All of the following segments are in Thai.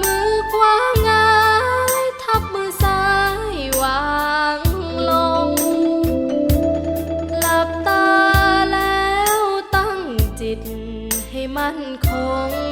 มือขวางายทับมือซ้ายวางลง หลับตาแล้วตั้งจิตให้มันคง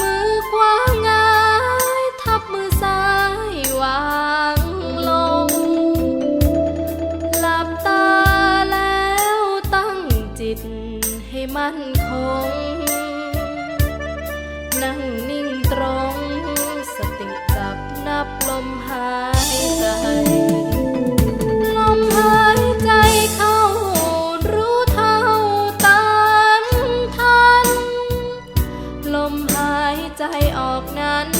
มือขวางายทับมือซ้ายวางลง หลับตาแล้วตั้งจิตให้มันคง นั่ง ใจออกนั้น